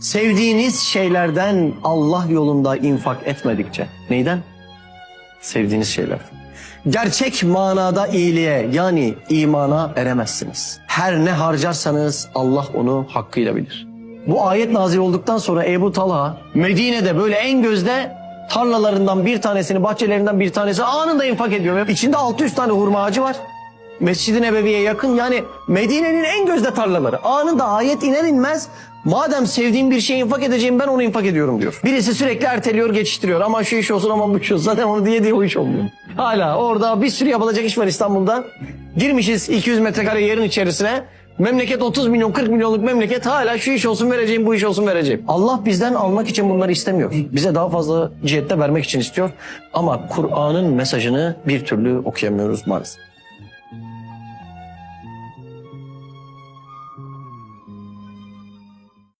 Sevdiğiniz şeylerden Allah yolunda infak etmedikçe. Neyden? Sevdiğiniz şeylerden. Gerçek manada iyiliğe yani imana eremezsiniz. Her ne harcarsanız Allah onu hakkıyla bilir. Bu ayet nazil olduktan sonra Ebu Talha Medine'de böyle en gözde tarlalarından bir tanesini, bahçelerinden bir tanesi anında infak ediyor. İçinde 600 tane hurma ağacı var. Mescid-i Nebevi'ye yakın yani Medine'nin en gözde tarlaları. Anında ayet iner inmez madem sevdiğim bir şey infak edeceğim ben onu infak ediyorum diyor. Birisi sürekli erteliyor geçiştiriyor ama şu iş olsun ama bu iş olsun zaten onu diye diye o iş olmuyor. Hala orada bir sürü yapılacak iş var İstanbul'da. Girmişiz 200 metrekare yerin içerisine. Memleket 30 milyon 40 milyonluk memleket hala şu iş olsun vereceğim bu iş olsun vereceğim. Allah bizden almak için bunları istemiyor. Bize daha fazla cihette vermek için istiyor. Ama Kur'an'ın mesajını bir türlü okuyamıyoruz maalesef.